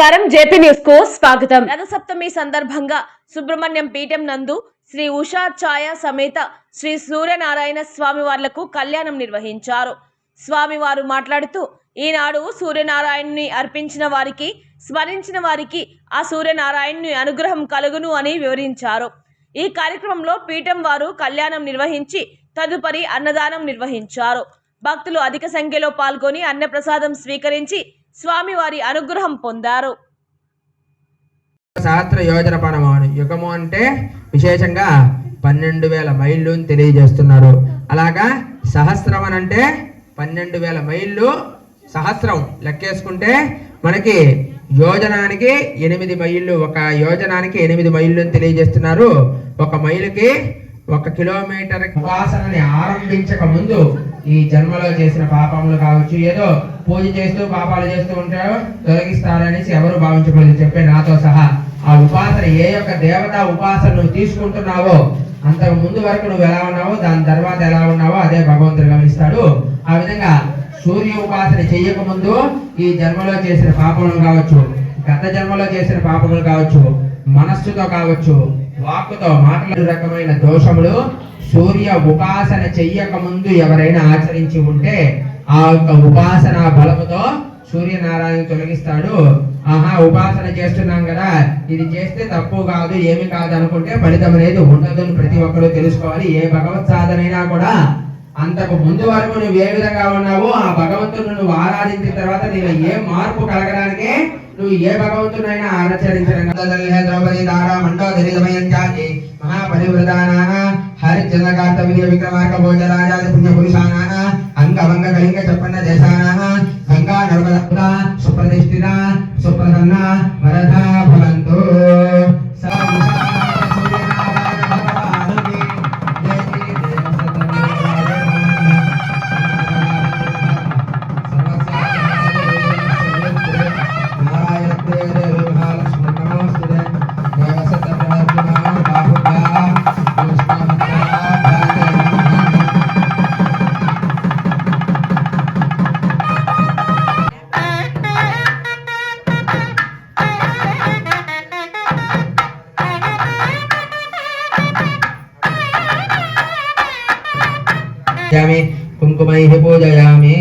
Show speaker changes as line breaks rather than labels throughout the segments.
నమస్కారం. జేపీ న్యూస్కు స్వాగతం. రథసప్తమి సందర్భంగా సుబ్రహ్మణ్యం పీఠం నందు శ్రీ ఉషా ఛాయ సమేత శ్రీ సూర్యనారాయణ స్వామి వార్లకు కళ్యాణం నిర్వహించారు. స్వామివారు మాట్లాడుతూ ఈనాడు సూర్యనారాయణుని అర్పించిన వారికి స్మరించిన వారికి ఆ సూర్యనారాయణుని అనుగ్రహం కలుగును అని వివరించారు. ఈ కార్యక్రమంలో పీఠం వారు కళ్యాణం నిర్వహించి తదుపరి అన్నదానం నిర్వహించారు. భక్తులు అధిక సంఖ్యలో పాల్గొని అన్నప్రసాదం స్వీకరించి స్వామివారి అనుగ్రహం పొందారు.
సహస్ర యోజన పరమాణు యుగము అంటే విశేషంగా పన్నెండు వేల మైళ్ళు అని తెలియజేస్తున్నారు. అలాగా సహస్రం అని అంటే పన్నెండు వేల మైళ్ళు సహస్రం లెక్కేసుకుంటే మనకి యోజనానికి ఎనిమిది మైళ్ళు ఒక యోజనానికి ఎనిమిది మైళ్ళు అని తెలియజేస్తున్నారు. ఒక మైలుకి ఒక కిలోమీటర్ ఉపాసనని ఆరంభించక ముందు ఈ జన్మలో చేసిన పాపములు కావచ్చు ఏదో పూజ చేస్తూ పాపాలు చేస్తూ ఉంటారో తొలగిస్తారనేసి ఎవరు భావించకూడదు చెప్పే నాతో సహా. ఆ ఉపాసన ఏ యొక్క దేవతా ఉపాసన నువ్వు తీసుకుంటున్నావో అంతకు ముందు వరకు నువ్వు ఎలా ఉన్నావో దాని తర్వాత ఎలా ఉన్నావో అదే భగవంతుడు గమనిస్తాడు. ఆ విధంగా సూర్య ఉపాసన చెయ్యక ముందు ఈ జన్మలో చేసిన పాపములు కావచ్చు గత జన్మలో చేసిన పాపములు కావచ్చు మనస్సుతో కావచ్చు వాక్కుతో మాటల రకమైన దోషములు సూర్య ఉపాసన చెయ్యక ముందు ఎవరైనా ఆచరించి ఉంటే ఆ యొక్క ఉపాసన బలముతో సూర్యనారాయణ తొలగిస్తాడు. ఆహా ఉపాసన చేస్తున్నాం కదా ఇది చేస్తే తప్పు కాదు ఏమి కాదు అనుకుంటే ఫలితం అనేది ఉండదు అని ప్రతి ఒక్కరూ తెలుసుకోవాలి. ఏ భగవత్ సాధనైనా కూడా అంతకు ముందు వరకు నువ్వు ఏ విధంగా ఉన్నావో ఆ భగవంతుడు నువ్వు ఆరాధించిన తర్వాత నీలో ఏ మార్పు కలగడానికే నువ్వు ఏ భగవంతుడైనా ఆచరించడం ద్రౌపది దారా మండో దమయంత్యాది మహాపరివృతానా హరిచంద్ర కార్తవీర్య విక్రమార్క భోజరాజాది పుణ్య పురుషానా అంగవంగ కళింగ చెప్పన్న దేశానా గంగా నర్మదా సుప్రతిష్ఠిత సుప్రసన్న కుంకుమై పూజయామి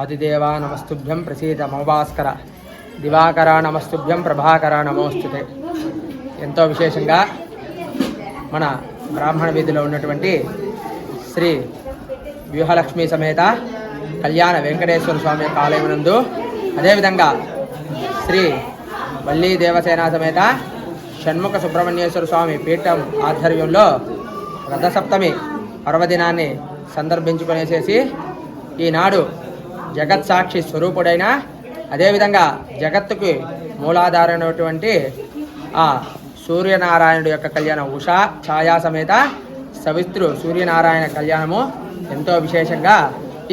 ఆదిదేవా నమస్తుభ్యం ప్రసీద మమభాస్కర దివాకర నమస్తుభ్యం ప్రభాకర నమోస్తుతే. ఎంతో విశేషంగా మన బ్రాహ్మణ వీధిలో ఉన్నటువంటి శ్రీ వ్యూహలక్ష్మి సమేత కళ్యాణ వెంకటేశ్వర స్వామి యొక్క ఆలయం నందు అదేవిధంగా శ్రీ వల్లీ దేవసేన సమేత షణ్ముఖ సుబ్రహ్మణ్యేశ్వర స్వామి పీఠం ఆధ్వర్యంలో రథసప్తమి పర్వదినాన్ని సందర్భించుకునేసేసి ఈనాడు జగత్ సాక్షి స్వరూపుడైన అదేవిధంగా జగత్తుకి మూలాధారమైనటువంటి ఆ సూర్యనారాయణుడి యొక్క కళ్యాణం ఉషా ఛాయా సమేత సవిత్రు సూర్యనారాయణ కళ్యాణము ఎంతో విశేషంగా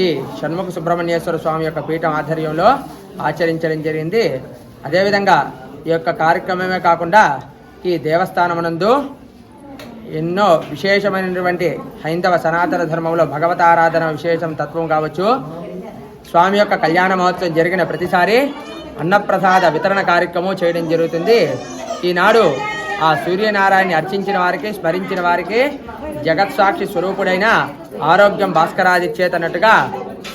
ఈ షణ్ముఖ సుబ్రహ్మణ్యేశ్వర స్వామి యొక్క పీఠం ఆధ్వర్యంలో ఆచరించడం జరిగింది. అదేవిధంగా ఈ యొక్క కార్యక్రమమే కాకుండా ఈ దేవస్థానమునందు ఎన్నో విశేషమైనటువంటి హైందవ సనాతన ధర్మంలో భగవతారాధన విశేషం తత్వం కావచ్చు. స్వామి యొక్క కళ్యాణ మహోత్సవం జరిగిన ప్రతిసారి అన్నప్రసాద వితరణ కార్యక్రమం చేయడం జరుగుతుంది. ఈనాడు ఆ సూర్యనారాయణని అర్చించిన వారికి స్మరించిన వారికి జగత్సాక్షి స్వరూపుడైన ఆరోగ్యం భాస్కరాదిచ్చేత అన్నట్టుగా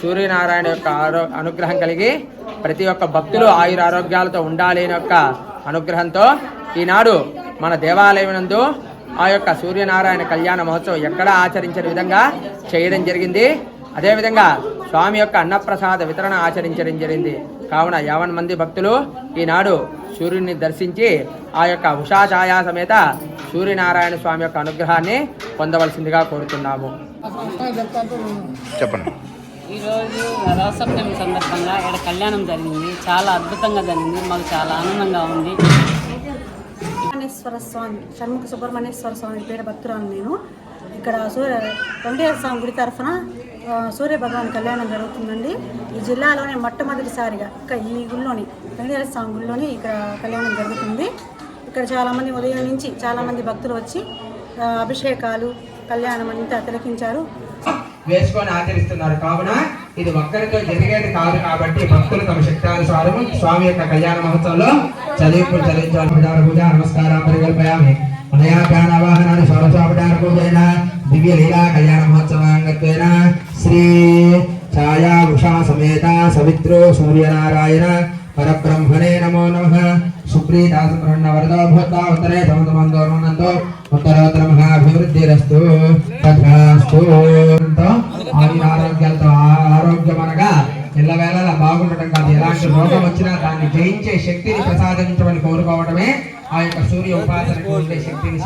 సూర్యనారాయణ యొక్క ఆరో అనుగ్రహం కలిగి ప్రతి ఒక్క భక్తులు ఆయుర ఆరోగ్యాలతో ఉండాలి అనే యొక్క అనుగ్రహంతో ఈనాడు మన దేవాలయం నందు ఆ యొక్క సూర్యనారాయణ కళ్యాణ మహోత్సవం ఎక్కడ ఆచరించిన విధంగా చేయడం జరిగింది. అదేవిధంగా స్వామి యొక్క అన్నప్రసాద వితరణ ఆచరించడం జరిగింది. కావున యావన్ మంది భక్తులు ఈనాడు సూర్యుని దర్శించి ఆ యొక్క ఉషా ఛాయా సమేత సూర్యనారాయణ స్వామి యొక్క అనుగ్రహాన్ని పొందవలసిందిగా కోరుతున్నాము.
చెప్పండి.
ఈరోజు రథసప్తమి సందర్భంగా ఇక్కడ కళ్యాణం జరిగింది. చాలా అద్భుతంగా జరిగింది. మాకు చాలా ఆనందంగా ఉంది.
సుబ్రహ్మణ్యేశ్వర స్వామి షణ్ముఖ సుబ్రహ్మణ్యేశ్వర స్వామి పేరు భక్తురాలు నేను. ఇక్కడ సూర్య వెంకటేశ్వర స్వామి గుడి తరఫున సూర్య భగవాన్ కళ్యాణం జరుగుతుందండి. ఈ జిల్లాలోనే మొట్టమొదటిసారిగా ఇక్కడ ఈ గుళ్ళోని వెంకటేశ్వర స్వామి గుళ్ళోని ఇక్కడ కళ్యాణం జరుగుతుంది. ఇక్కడ చాలామంది ఉదయం నుంచి చాలామంది భక్తులు వచ్చి అభిషేకాలు కళ్యాణం అంతా తిలకించారు.
వేసుకొని ఆచరిస్తున్నారు. కావున ఇది ఒక్కరితో జరిగేది కాదు కాబట్టి భక్తులు తమ శక్తానుసారం స్వామి యొక్క కళ్యాణ మహోత్సవంలో చదివింపు చదివించాలి. పూజ నమస్కారం పరిగల్పయామి. అనయా ప్రాణ వాహనాన్ని స్వరస్వాపచార దివ్య లీలా కళ్యాణ మహోత్సవాంగత్వేన శ్రీ ఛాయా ఉషా సమేత సవిత్రో సూర్యనారాయణ పరబ్రహ్మణే నమో నమ సుప్రీతాసప్రహణ వరదో భూతా ఉత్తరే సమతమందోర్మనంతో ఉత్తరోత్తర మహాభివృద్ధిరస్తు తథాస్తు ఆయుర ఆరోగ్యాలతో ఆరోగ్యం అనగా ఎల్లవేళలా బాగుండటం కాదు. ఎలాంటి రోగం వచ్చినా దాన్ని జయించే శక్తిని ప్రసాదించమని కోరుకోవడమే ఆ యొక్క సూర్య ఉపాసనకు ఉండే శక్తిని